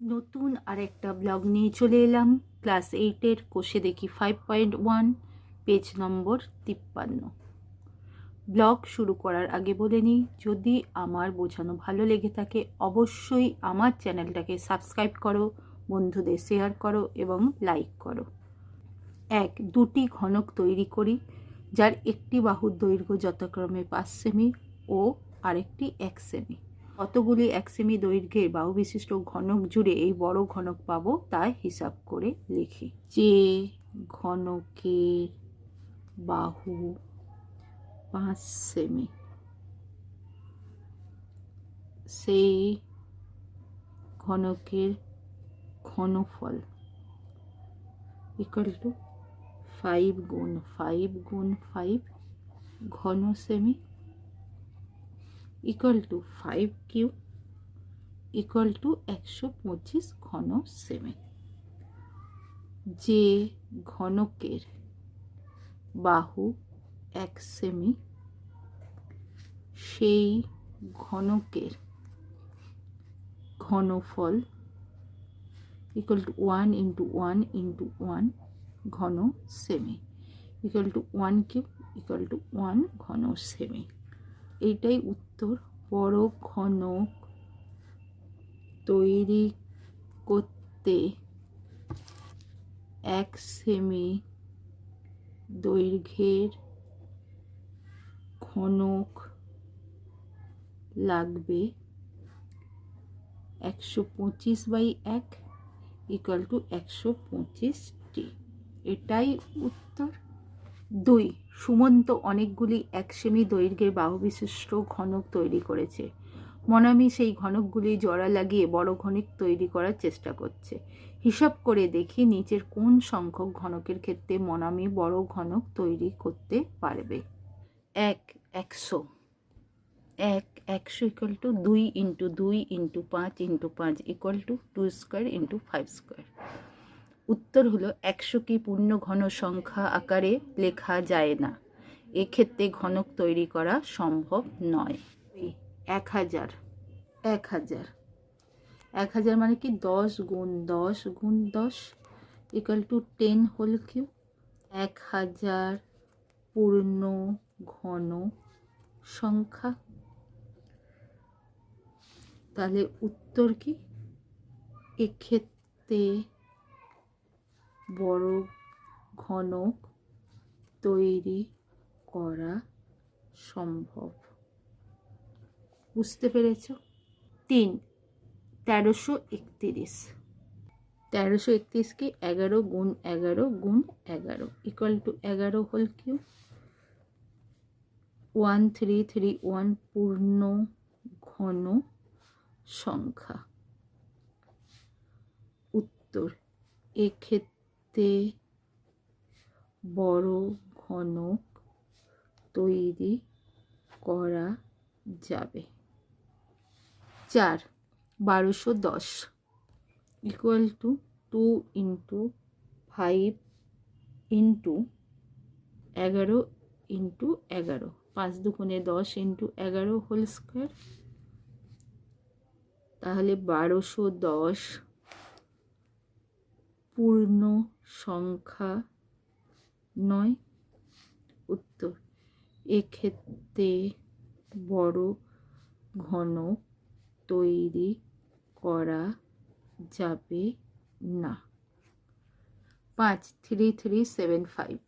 নতুন আরেকটা ব্লগ নিয়ে চলে এলাম। ক্লাস এইটের কোষে দেখি five point one page number তিপ্পান্ন। ব্লগ শুরু করার আগে বলে নিই, যদি আমার বোঝানো ভালো লেগে থাকে, অবশ্যই আমার চ্যানেলটাকে সাবস্ক্রাইব করো, বন্ধুদের শেয়ার করো এবং লাইক করো। এক, দুটি ঘনক তৈরি করি, যার একটি বাহুর দৈর্ঘ্য যথাক্রমে পাঁচ সেমি ও আরেকটি এক সেমি। কতগুলি এক সেমি দৈর্ঘ্যের বাহু বিশিষ্ট ঘনক জুড়ে এই বড় ঘনক পাবো তা হিসাব করে লিখি। যে ঘনকের বাহু পাঁচ সেমি। সেই ঘনকের ঘনফল ইকুয়াল টু ফাইভ গুণ ফাইভ গুণ ফাইভ ঘন semi equal to five cube equal to একশো পঁচিশ ঘন সেমি যে ঘনকের বাহু এক সেমি সেই ঘনকের ঘনফল equal to one into one into one ঘন semi equal to one cube equal to one ঘন সেমি এইটাই উত্তর ঘনক তৈরি করতে। এক সেমি দৈর্ঘ্যের ঘনক লাগবে একশো পঁচিশ বাই এক ইকুয়াল টু একশো পঁচিশটি এটাই উত্তর দুই, সুমন্ত অনেকগুলি এক সেমি দৈর্ঘ্যের বাহুবিশিষ্ট ঘনক তৈরি করেছে। মনামি সেই ঘনকগুলি জড়া লাগিয়ে বড় ঘনক তৈরি করার চেষ্টা করছে। হিসাব করে দেখি নিচের কোন সংখ্যক ঘনকের ক্ষেত্রে মনামি বড় ঘনক তৈরি করতে পারবে। এক, একশো। এক, একশো ইকুয়াল টু দুই ইন্টু দুই ইন্টু পাঁচ ইন্টু পাঁচ equal to two square into five square উত্তর হলো, একশো কি পূর্ণ ঘন সংখ্যা আকারে লেখা যায় না। এক্ষেত্রে ঘনক তৈরি করা সম্ভব নয়। এক হাজার এক হাজার। এক হাজার মানে কি দশ গুণ দশ গুণ দশ equal to ten whole cube এক হাজার পূর্ণ ঘন সংখ্যা। তাহলে উত্তর কি? এক্ষেত্রে বড় ঘনক তৈরি করা সম্ভব। বুঝতে পেরেছ? তিন, তেরোশো একতিরিশ। তেরোশো একত্রিশকে এগারো গুণ এগারো গুণ এগারো ইকুয়াল টু এগারো whole cube one three three one পূর্ণ ঘন সংখ্যা। উত্তর, এক্ষেত্রে বড় ঘনক তৈরি করা যাবে। চার, বারোশো দশ equal to two into five into এগারো ইন্টু এগারো। পাঁচ দুগুণে দশ ইন্টু এগারো হোল স্কোয়ার তাহলে বারোশো দশ পূর্ণ সংখ্যা নয়, উত্তর। এক্ষেত্রে বড় ঘন তৈরি করা যাবে না। পাঁচ থ্রি থ্রি সেভেন ফাইভ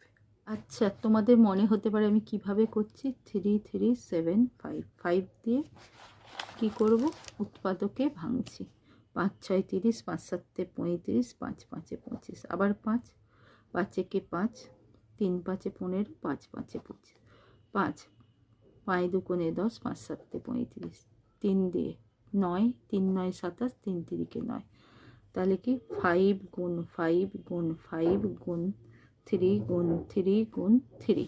আচ্ছা তোমাদের মনে হতে পারে আমি কীভাবে করছি? Three three seven five five দিয়ে কী করব? উৎপাদকে ভাঙছি। পাঁচ ছয় তিরিশ, পাঁচ সাতে পঁয়ত্রিশ, পাঁচ পাঁচে পঁচিশ। আবার পাঁচ, পাঁচেকে পাঁচ, তিন পাঁচে পনেরো, পাঁচ পাঁচে পঁচিশ। পাঁচ পাঁচ দুকোণে দশ, পাঁচ সাতে পঁয়ত্রিশ। তিন দিয়ে নয়, তিন নয় সাতাশ, তিন তিরিকে নয়। তাহলে কি? ফাইভ গুণ ফাইভ গুণ ফাইভ গুণ থ্রি গুণ থ্রি গুণ three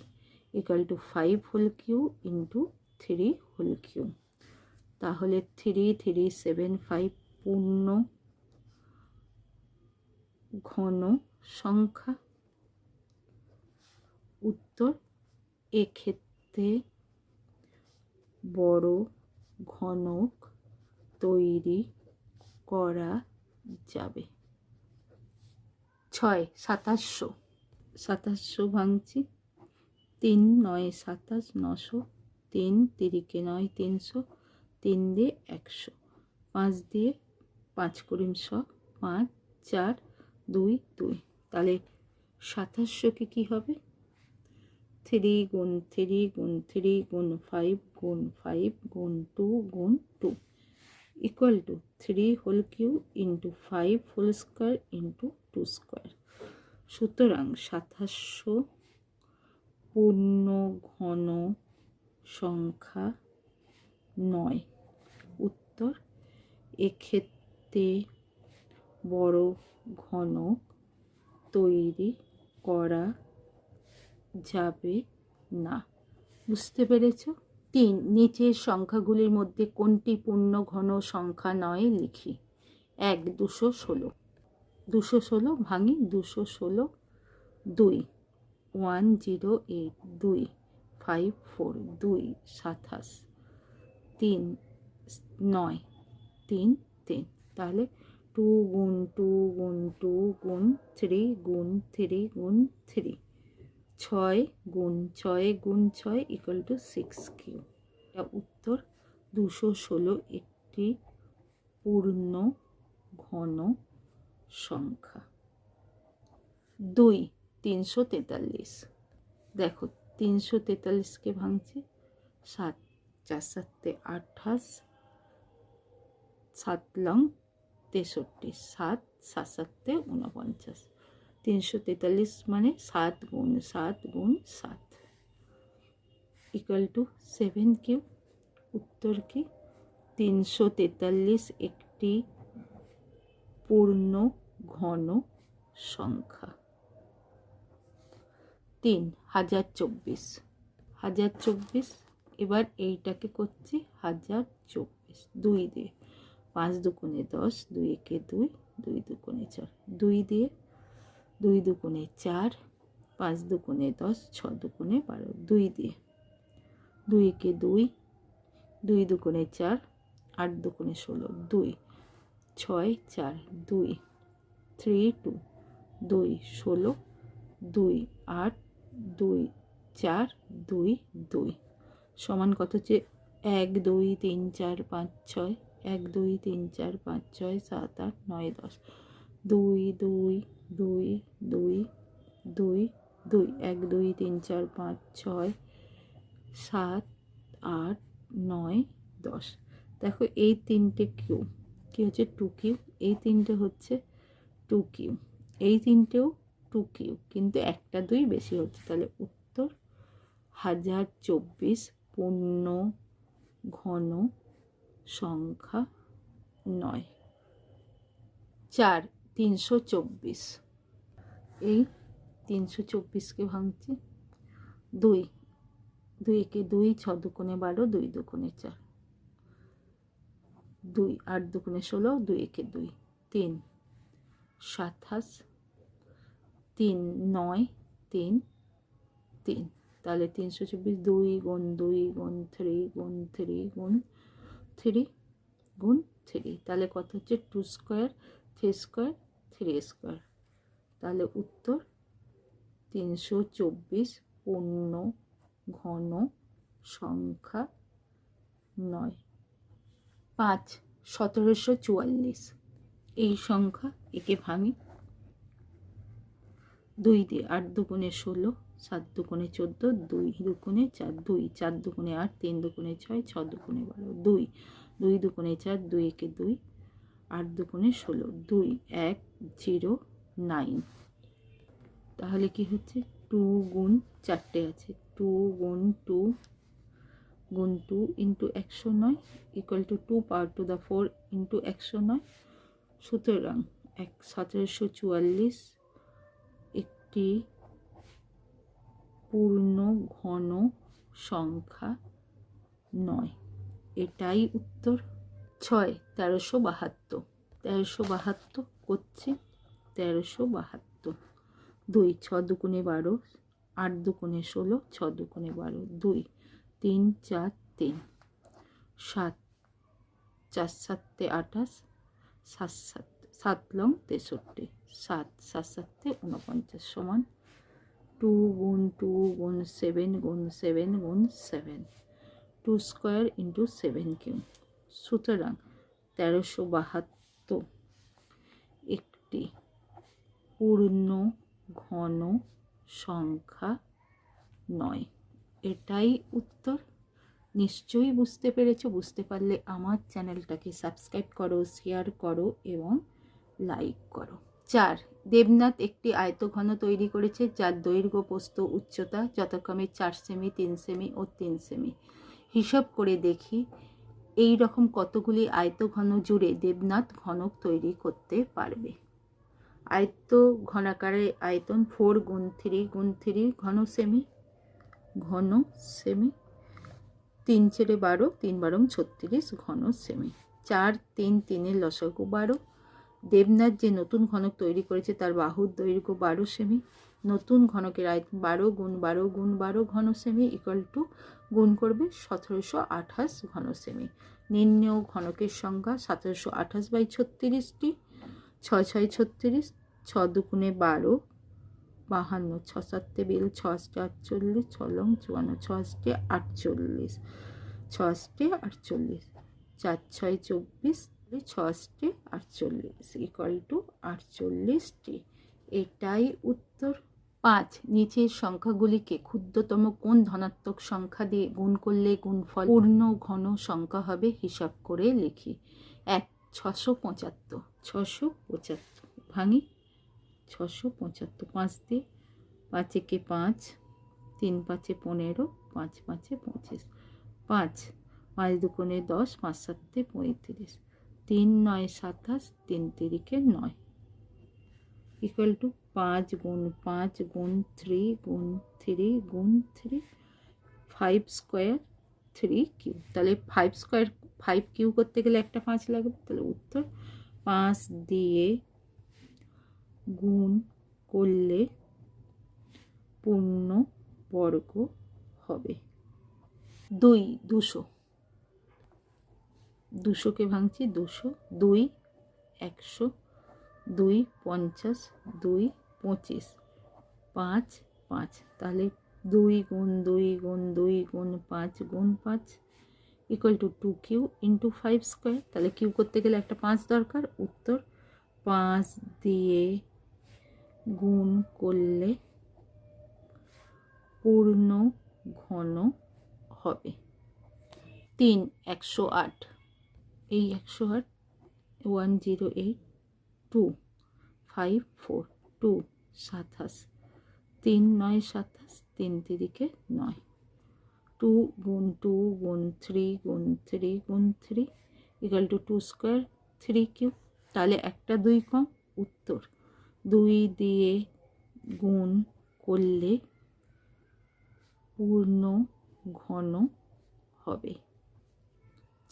equal to five whole cube into three whole cube তাহলে থ্রি থ্রি সেভেন ফাইভ পূর্ণ ঘন সংখ্যা উত্তর। এক্ষেত্রে বড় ঘনক তৈরি করা যাবে। ছয়, সাতাশশো। সাতাশশো ভাঙছি। তিন, নয়, সাতাশ, নশো। তিন, তিরিকে নয়, তিনশো। তিন দিয়ে একশো। পাঁচ দিয়ে পাঁচ করিম শ পাঁচ, চার, দুই দুই। তাহলে সাতাশশোকে কী হবে? থ্রি গুণ থ্রি গুণ থ্রি গুণ ফাইভ গুণ ফাইভ গুণ টু গুণ two. Equal to three whole cube into five whole square into two square. সুতরাং সাতাশশো পূর্ণ ঘন সংখ্যা নয়। উত্তর, এক্ষেত্রে বড় ঘনক তৈরি করা যাবে না। বুঝতে পেরেছ? তিন, নিচের সংখ্যাগুলির মধ্যে কোনটি পূর্ণ ঘন সংখ্যা নয় লিখি। এক, দুশো ষোলো। দুশো ষোলো ভাঙি, দুশো ষোলো দুই। ওয়ান, জিরো, এইট, দুই। ফাইভ, ফোর, দুই, সাতাশ। তিন, নয়, তিন তিন। তাহলে টু গুণ টু গুণ টু গুণ থ্রি গুণ থ্রি গুণ থ্রি। ছয় গুণ ছয় গুণ ছয় ইকুয়াল টু সিক্স কিউ। এটা উত্তর দুশো ষোলো একটি পূর্ণ ঘন সংখ্যা। দুই তিনশো তেতাল্লিশ। দেখো তিনশো তেতাল্লিশকে ভাঙছে? সাত, চার সাতে আঠাশ, সাত লং তেষট্টি, সাত সাত সাতে ঊনপঞ্চাশ তিনশো তেতাল্লিশ মানে সাত গুণ সাত গুণ সাত। ইকুয়াল টু সেভেন কিউ উত্তর কি তিনশো তেতাল্লিশ একটি পূর্ণ ঘন সংখ্যা। তিন, হাজার চব্বিশ। হাজার চব্বিশ, এবার এইটাকে করছি হাজার চব্বিশ। দুই দিয়ে। পাঁচ দুগুণে দশ, দুই একে দুই দুই দুগুণে চার, দুই দিয়ে দুই দুগুণে চার, পাঁচ দুগুণে দশ, ছ দুগুণে বারো, দুই দিয়ে দুই একে দুই দুই দুগুণে চার, আট দুগুণে ষোলো, দুই, ছয়, চার, দুই থ্রি টু দুই, ষোলো, দুই, আট, দুই, চার, দুই দুই, সমান কত হচ্ছে? এক, দুই, তিন, চার, পাঁচ, ছয় এক, দুই, তিন, চার, পাঁচ, ছয়, সাত, আট, নয়, দশ। দুই দুই দুই দুই দুই দুই। এক, দুই, তিন, চার, পাঁচ, ছয়, সাত, আট, নয়, দশ। দেখো এই তিনটে কিউ। কি হচ্ছে? Two cube. এই তিনটে হচ্ছে টু কিউ। এই তিনটেও টু কিউ। কিন্তু একটা দুই বেশি হচ্ছে। তাহলে উত্তর হাজার চব্বিশ পূর্ণ ঘন সংখ্যা নয়। চার, তিনশো চব্বিশ। এই তিনশো চব্বিশকে ভাঙছি। দুই দুই একে দুই, ছ দুকোণে বারো, দুই দুকোণে চার। দুই, আট দুকোণে ষোলো, দুই একে দুই, তিন। সাতাশ, তিন, নয়, তিন তিন। তাহলে তিনশো চব্বিশ দুই গুণ দুই গুণ থ্রি গুণ থ্রি গুণ থ্রি গুণ থ্রি তাহলে কত হচ্ছে two square three square three square তাহলে উত্তর তিনশো চব্বিশ পূর্ণ ঘন সংখ্যা নয়। পাঁচ, সতেরোশো চুয়াল্লিশ। এই সংখ্যা একে ভাঙি। দুই দিয়ে আট দুগুণে ষোলো সাত দুগুণে চোদ্দ, দুই দুগুণে চার, দুই চার দুগুণে আট, তিন দুগুণে ছয়, ছ দুগুণে বারো, দুই দুই দুগুণে চার, দুই একে দুই, আট দুগুণে ষোলো, দুই এক জিরো নাইন। তাহলে কি হচ্ছে? টু গুণ চারটে আছে। টু গুণ টু গুণ টু ইন্টু একশো নয় equal to two power to the four into একশো নয়। সুতরাং এক, সতেরোশো চুয়াল্লিশ একটি পূর্ণ ঘন সংখ্যা নয়। এটাই উত্তর। ছয়, তেরোশো বাহাত্তর। তেরোশো বাহাত্তর করছি, তেরোশো বাহাত্তর। দুই, ছ দুগুণে বারো, আট দুগুণে ষোলো, ছ দুগুণে বারো, দুই, তিন, চার, তিন। সাত, চার সাতে আঠাশ, সাত সাত সাত লং তেষট্টি। সাত সাত সাতে উনপঞ্চাশ সমান টু গুণ টু গুণ সেভেন গুণ সেভেন গুণ seven two square into seven cube সুতরাং তেরোশো বাহাত্তর। একটি পূর্ণ ঘন সংখ্যা নয়। এটাই উত্তর। নিশ্চয়ই বুঝতে পেরেছ, বুঝতে পারলে আমার চ্যানেলটাকে সাবস্ক্রাইব করো শেয়ার করো এবং লাইক করো। চার, দেবনাথ একটি আয়তঘন তৈরি করেছে যার দৈর্ঘ্য, প্রস্থ, উচ্চতা যথাক্রমে চার সেমি, তিন সেমি ও তিন সেমি। হিসাব করে দেখি, এই রকম কতগুলি আয়তঘন জুড়ে দেবনাথ ঘনক তৈরি করতে পারবে? আয়ত্ত ঘনাকারে আয়তন ফোর গুণ থ্রি গুণ থ্রি ঘন সেমি ঘন সেমি, তিন ছেড়ে বারো, তিন বারম ছত্রিশ ঘন সেমি। চার, তিন, তিনের লসাগু বারো দেবনাথ যে নতুন ঘনক তৈরি করেছে, তার বাহুর দৈর্ঘ্য বারো সেমি। নতুন ঘনকের আয়তন বারো গুণ বারো গুণ বারো ঘন সেমি ইকুয়াল টু গুণ করবে সতেরোশো আঠাশ ঘন সেমি। নির্ণেয় ঘনকের সংখ্যা সতেরোশো আঠাশ বাই ছত্রিশটি, ছয় ছয় ছত্রিশ, ছ দুগুণে বারো, বাহান্ন, ছ সাতে বিল, ছ আষ্টে আটচল্লিশ, ছ লং, চুয়ান্ন, ছ আষ্টে আটচল্লিশ, ছ আষ্টে আটচল্লিশ, চার ছয় চব্বিশ ছ আষ্টে আটচল্লিশ ইকুয়াল টু আটচল্লিশটি। এটাই উত্তর। পাঁচ নিচের সংখ্যাগুলিকে ক্ষুদ্রতম কোন ধনাত্মক সংখ্যা দিয়ে গুণ করলে গুণফল পূর্ণ ঘন সংখ্যা হবে হিসাব করে লিখি। এক ছশো পঁচাত্তর। ছশো পঁচাত্তর। ভাঙি। ছশো পঁচাত্তর। পাঁচ দিয়ে পাঁচ একে পাঁচ তিন পাঁচে পনেরো পাঁচ পাঁচে পঁচিশ। পাঁচ পাঁচ দুগুণে দশ পাঁচ সাতে পঁয়ত্রিশ। তিন নয় সাতাশ, তিন তিরিকে নয়। ইকুয়াল টু পাঁচ গুণ পাঁচ গুণ থ্রি গুণ থ্রি গুণ three five square three cube তাহলে ফাইভ স্কোয়ার ফাইভ কিউ করতে গেলে একটা পাঁচ লাগবে। তাহলে উত্তর, পাঁচ দিয়ে গুণ করলে পূর্ণ বর্গ হবে। দুই, দুশো। দুশোকে ভাঙছি, দুশো, দুই, একশো, দুই, পঞ্চাশ, দুই, পঁচিশ, পাঁচ পাঁচ। তাহলে দুই গুণ দুই গুণ দুই গুণ পাঁচ গুণ পাঁচ equal to two cube into five square তাহলে কিউ করতে গেলে একটা পাঁচ দরকার। উত্তর, পাঁচ দিয়ে গুণ করলে পূর্ণ ঘন হবে। তিন, একশো আট। এই একশো আট one zero eight two five four two সাতাশ, তিন নয় সাতাশ, তিন তিরিকে নয়। টু গুণ টু গুণ থ্রি গুণ থ্রি গুণ three equal to two square three cube তাহলে একটা দুই কম উত্তর। দুই দিয়ে গুণ করলে পূর্ণ ঘন হবে।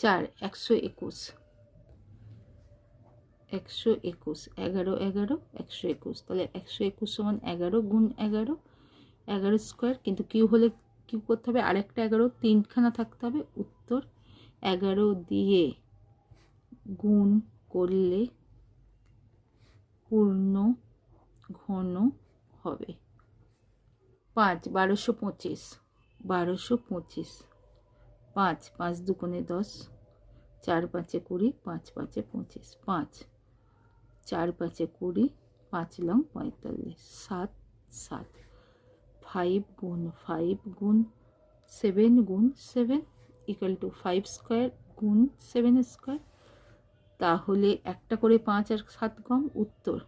চার, একশো একুশ। একশো একুশ, এগারো এগারো, একশো একুশ। তাহলে একশো একুশ সমান এগারো গুণ এগারো এগারো স্কোয়ার, কিন্তু কিউ হলে কিউ করতে হবে। আরেকটা এগারো, তিনখানা থাকতে হবে। উত্তর, এগারো দিয়ে গুণ করলে পূর্ণ ঘন হবে। পাঁচ, বারোশো পঁচিশ বারোশো পঁচিশ। পাঁচ পাঁচ দুগুণে দশ, চার পাঁচে কুড়ি, পাঁচ পাঁচে পঁচিশ, পাঁচ, চার পাঁচে কুড়ি, পাঁচ লং পঁয়তাল্লিশ, সাত সাত, ফাইভ গুণ ফাইভ গুণ সেভেন গুণ seven equal to five square গুণ সেভেন স্কোয়ার তাহলে একটা করে পাঁচ আর সাত কম উত্তর,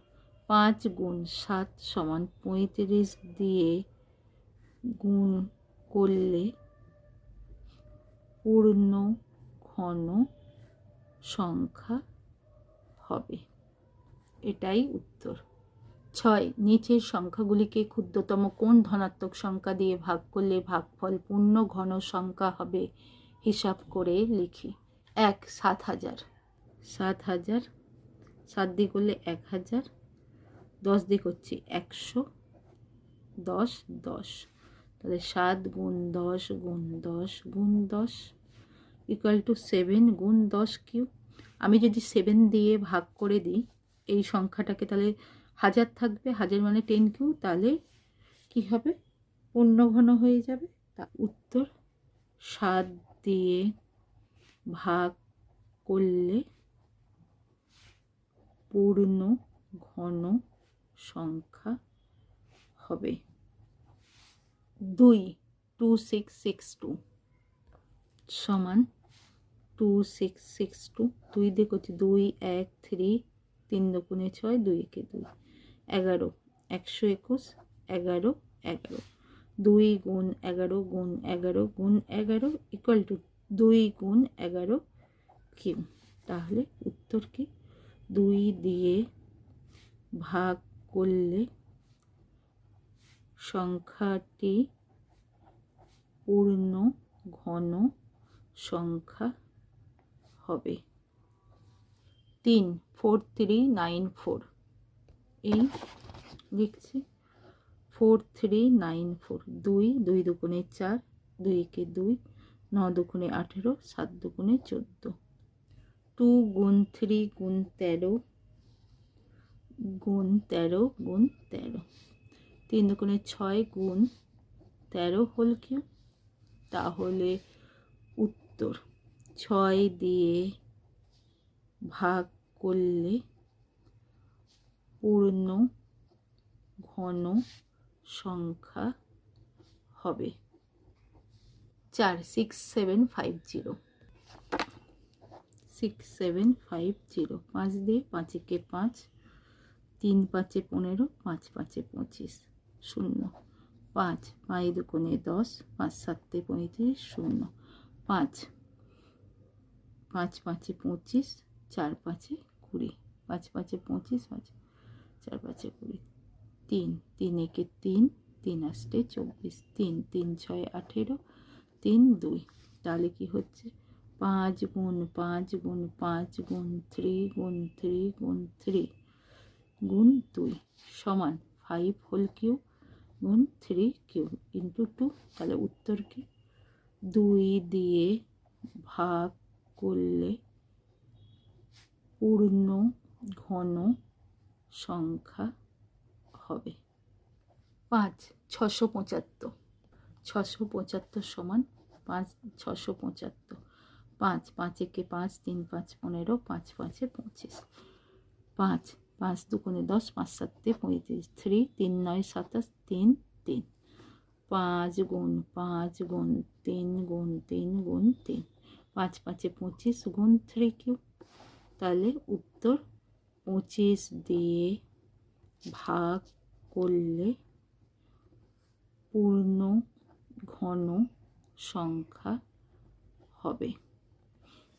পাঁচ গুণ সাত সমান পঁয়ত্রিশ দিয়ে গুণ করলে পূর্ণ ঘন সংখ্যা হবে। এটাই উত্তর। ছয়, নিচের সংখ্যাগুলিকে ক্ষুদ্রতম কোন ধনাত্মক সংখ্যা দিয়ে ভাগ করলে ভাগফল পূর্ণ ঘন সংখ্যা হবে হিসাব করে লিখি। এক, সাত হাজার। সাত হাজার। সাত দিয়ে করলে এক হাজার। দশ দিয়ে করছি একশো। দশ দশ। তাহলে সাত গুণ দশ গুণ দশ গুণ দশ ইকুয়াল টু সেভেন গুণ দশ কিউ আমি যদি সেভেন দিয়ে ভাগ করে দিই, এই সংখ্যাটাকে তাহলে হাজার থাকবে, হাজার মানে টেন কিউ তাহলে কি হবে? পূর্ণ ঘন হয়ে যাবে। তা উত্তর, সাত দিয়ে ভাগ করলে পূর্ণ ঘন সংখ্যা হবে। দুই টু সিক্স সিক্স টু সমান টু সিক্স সিক্স টু দুই দিয়ে করছি দুই, এক থ্রি তিন দুগুণে ছয়, দুই একে দুই। এগারো, একশো একুশ, এগারো এগারো। দুই গুণ এগারো গুণ এগারো গুণ এগারো ইকুয়াল টু দুই গুণ এগারো কিউ। তাহলে উত্তর কি? দুই দিয়ে ভাগ করলে সংখ্যাটি পূর্ণ ঘন সংখ্যা হবে। তিন ফোর থ্রি নাইন ফোর এই লিখছি। ফোর থ্রি নাইন ফোর দুই দুই দুগুণে চার দুই একে দুই, ন দুগুণে আঠেরো, সাত দুগুণে চোদ্দ। টু গুণ থ্রি গুণ তেরো গুণ তেরো গুণ তেরো। তিন দুগুণে ছয় গুণ তেরো হল কি তাহলে উত্তর। ছয় দিয়ে ভাগ করলে পূর্ণ ঘন সংখ্যা হবে চার six seven five zero six seven five zero পাঁচ দিয়ে পাঁচেকে পাঁচ, তিন পাঁচে পনেরো, পাঁচ পাঁচে পঁচিশ। শূন্য। পাঁচ পাঁচ দুকোণে দশ, পাঁচ, সাতে পঁয়ত্রিশ শূন্য। পাঁচ পাঁচ, পাঁচে পঁচিশ, চার, পাঁচে কুড়ি। পাঁচ, পাঁচে পঁচিশ, পাঁচ, চার, পাঁচে কুড়ি। তিন তিন একে তিন তিন আষ্টে চব্বিশ। তিন তিন, ছয়, আঠেরো, তিন, দুই। তাহলে কি হচ্ছে? পাঁচ গুণ পাঁচ গুণ পাঁচ গুণ থ্রি গুণ থ্রি গুণ থ্রি গুণ দুই সমান ফাইভ হোল কিউ গুণ থ্রি কিউ ইন্টু টু তাহলে উত্তর কি? দুই দিয়ে ভাগ করলে পূর্ণ ঘন সংখ্যা হবে। পাঁচ, ছশো পঁচাত্তর। ছশো পঁচাত্তর সমান পাঁচ, ছশো পঁচাত্তর। পাঁচ পাঁচ একে পাঁচ, তিন, পাঁচ, পনেরো, পাঁচ, পাঁচে পঁচিশ। পাঁচ পাঁচ দুগুণে দশ, পাঁচ সাতে পঁয়ত্রিশ, থ্রি, তিন নয়, সাতাশ, তিন তিন। পাঁচ গুণ পাঁচ গুণ তিন গুণ তিন গুণ তিন। পাঁচ পাঁচে পঁচিশ গুণ থ্রি কিউ তাহলে উত্তর পঁচিশ দিয়ে ভাগ করলে পূর্ণ ঘন সংখ্যা হবে।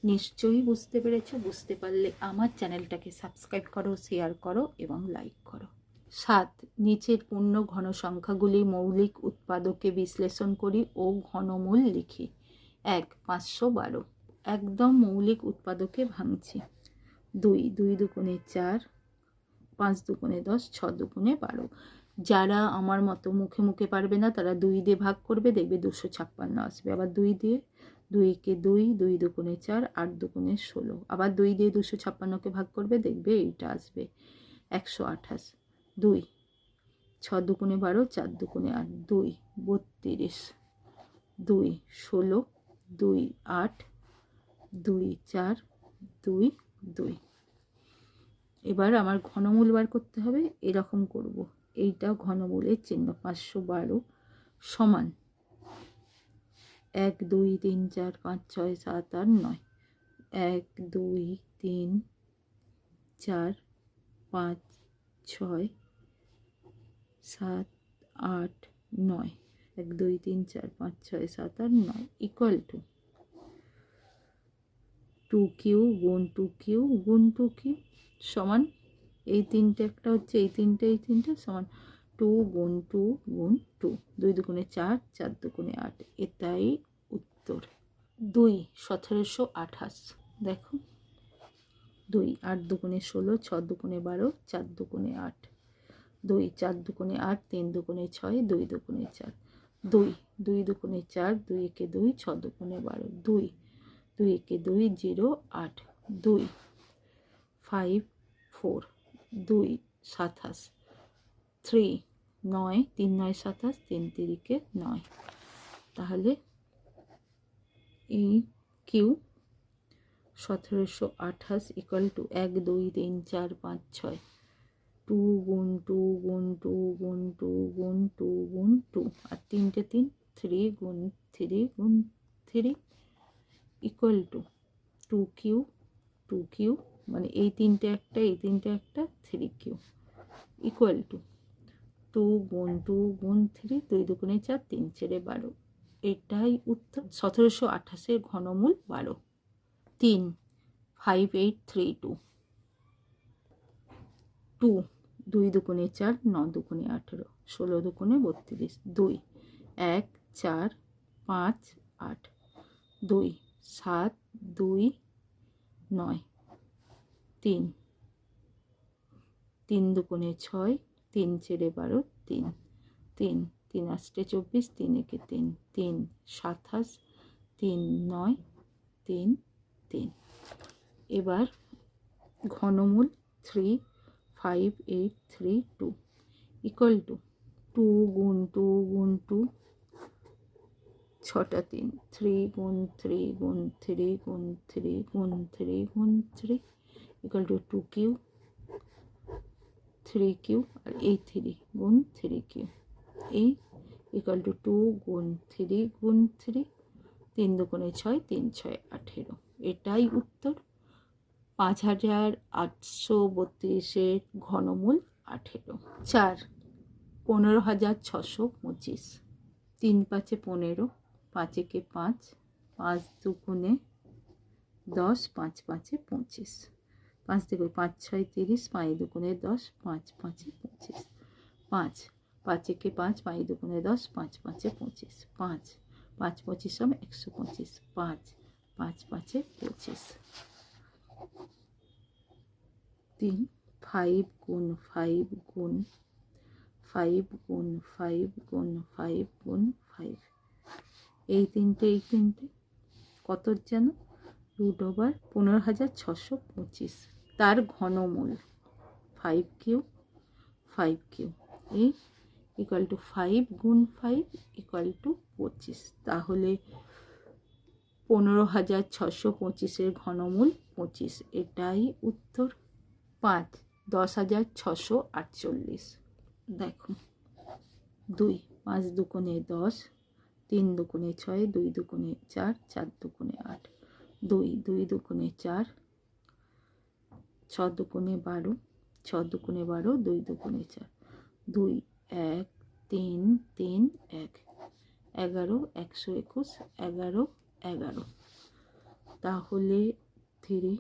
নিশ্চয়ই বুঝতে পেরেছ, বুঝতে পারলে আমার চ্যানেলটাকে সাবস্ক্রাইব করো শেয়ার করো এবং লাইক করো। সাত, নিচের পূর্ণ ঘন সংখ্যাগুলি মৌলিক উৎপাদকে বিশ্লেষণ করি ও ঘনমূল লিখি। এক, পাঁচশো বারো, একদম মৌলিক উৎপাদকে ভাঙছি। দুই দুই দুগুণে চার, পাঁচ দুগুণে দশ, ছ দুগুণে বারো। যারা আমার মতো মুখে মুখে পারবে না, তারা দুই দিয়ে ভাগ করবে, দেখবে দুশো ছাপ্পান্ন আসবে। আবার দুই দিয়ে দুইকে দুই দুই দুগুণে চার, আট দুগুণে ষোলো। আবার দুই দিয়ে দুশো ছাপ্পান্নকে ভাগ করবে, দেখবে এইটা আসবে একশো আঠাশ। দুই, ছ দুগুণে বারো, চার দুগুণে আট, দুই, বত্রিশ। দুই, ষোলো, দুই, আট, দুই, চার, দুই দুই। এবার আমার ঘনমূল বার করতে হবে, এরকম করব। এইটা ঘনমূলের চিহ্ন পাঁচশো বারো সমান এক, দুই, তিন, চার, পাঁচ, ছয়, সাত, আট, নয়। এক, দুই, তিন, চার, পাঁচ, ছয়, সাত, আট, নয়। এক, দুই, তিন, চার, পাঁচ, ছয়, সাত, আট, নয়। ইকুয়াল টু টু কিউ গুণ টু কিউ গুণ টু কিউ সমান। এই তিনটে একটা হচ্ছে, এই তিনটে এই তিনটে সমান। টু গুণ টু গুণ টু। দুই দুগুণে চার চার দুগুণে আট। এটাই উত্তর। দুই, সতেরোশো আঠাশ। দেখো। দুই, আট দুগুণে ষোলো, ছ দুগুণে বারো, চার দুগুণে আট। দুই, চার দুগুণে আট, তিন দুগুণে ছয়, দুই দুগুণে চার। দুই দুই দুগুণে চার, দুই একে দুই, ছ দুগুণে বারো। দুই দুই একে দুই, জিরো, আট। দুই, ফাইভ, ফোর। দুই, সাতাশ। থ্রি, নয়, তিন, নয়, সাতাশ, তিন, তিরিকে নয়। তাহলে এই কিউ, সতেরোশো আঠাশ ইকুয়াল টু এক, দুই, তিন, চার, পাঁচ, ছয়। টু গুণ টু গুণ টু গুণ টু গুণ টু গুণ টু। আর তিনটে তিন, থ্রি গুণ থ্রি গুণ three equal to two cube two cube. মানে এই তিনটে একটা, এই তিনটে একটা, three cube. Equal to two গুণ টু গুণ থ্রি, দুই দুগুণে চার, তিন ছেড়ে বারো। এটাই উত্তর। সতেরোশো আঠাশের ঘনমূল বারো। তিন five eight three two two দুই দুগুণে চার, ন দুগুণে আঠেরো। ষোলো দুগুণে বত্রিশ। দুই, এক, চার, পাঁচ, আট। দুই, সাত, দুই, নয়। তিন তিন দুগুণে ছয় তিন চেড়ে বারো, তিন তিন তিন আষ্টে চব্বিশ, তিন একে তিন তিন সাতাশ, তিন নয়, তিন তিন। এবার ঘনমূল three, five, eight, three, two. Equal to two গুণ টু গুণ টু, ছটা তিন। থ্রি গুণ থ্রি গুণ থ্রি গুণ থ্রি গুণ থ্রি গুণ three. Equal to two cube three cube আর এই থ্রি গুণ থ্রি কিউ এই ইকুয়াল টু টু গুণ থ্রি গুণ থ্রি তিন দুগুণে ছয়, তিন ছয় আঠেরো। এটাই উত্তর। পাঁচ হাজার আটশো বত্রিশের ঘনমূল আঠেরো। চার, পনেরো হাজার ছশো পঁচিশ। তিন পাঁচে পনেরো পাঁচেকে পাঁচ পাঁচ দুগুণে দশ, পাঁচ পাঁচে পঁচিশ। পাঁচ থেকে পাঁচ, ছয়, তিরিশ, পাঁচ দুগুণে দশ, পাঁচ, পাঁচে, পঁচিশ। পাঁচ পাঁচেকে পাঁচ পাঁচ দুগুণে দশ, পাঁচ, পাঁচে, পঁচিশ। পাঁচ পাঁচ, পঁচিশ সম একশো পঁচিশ। পাঁচ পাঁচ, পাঁচে, পঁচিশ। তিন, ফাইভ গুণ ফাইভ গুণ ফাইভ গুণ ফাইভ গুণ ফাইভ গুণ ফাইভ। এই তিনটে এই তিনটে, কত যেন? রুট ওভার পনেরো হাজার ছশো পঁচিশ। তার ঘনমূল। ফাইভ কিউ ফাইভ কিউ এই ইকুয়াল টু ফাইভ গুণ ফাইভ ইকুয়াল টু পঁচিশ। তাহলে পনেরো হাজার ছশো পঁচিশের ঘনমূল পঁচিশ। এটাই উত্তর পাঁচ, দশ হাজার ছশো আটচল্লিশ। দেখো, দুই, পাঁচ দুকোণে দশ, তিন দুকোণে ছয়, দুই দুকোণে চার চার দুকোণে আট। দুই দুই দুকোণে চার ছ দুকোণে বারো, ছ দুকোণে বারো, দুই দুকোণে চার। দুই, এক, তিন তিন, এক। এগারো, একশো একুশ, এগারো এগারো। তাহলে থ্রি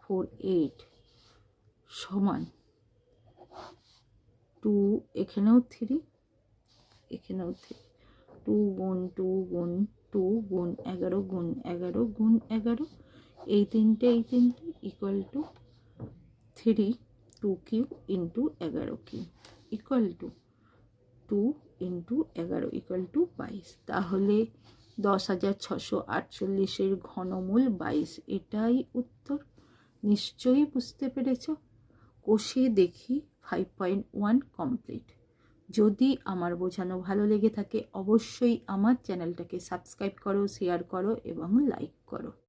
ফোর এইট সমান টু এখানেও থ্রি এখানেও থ্রি টু গুণ টু গুণ টু গুণ এগারো গুণ এগারো গুণ এগারো। এই তিনটে এই তিনটে equal to three two cube into এগারো cube equal to two into এগারো ইকুয়াল টু বাইশ। তাহলে দশ হাজার ছশো আটচল্লিশের ঘনমূল বাইশ, এটাই উত্তর। নিশ্চয়ই বুঝতে পেরেছ? কষিয়ে দেখি ফাইভ পয়েন্ট ওয়ান কমপ্লিট যদি আমার বোঝানো ভালো লেগে থাকে, অবশ্যই আমার চ্যানেলটাকে সাবস্ক্রাইব করো শেয়ার করো এবং লাইক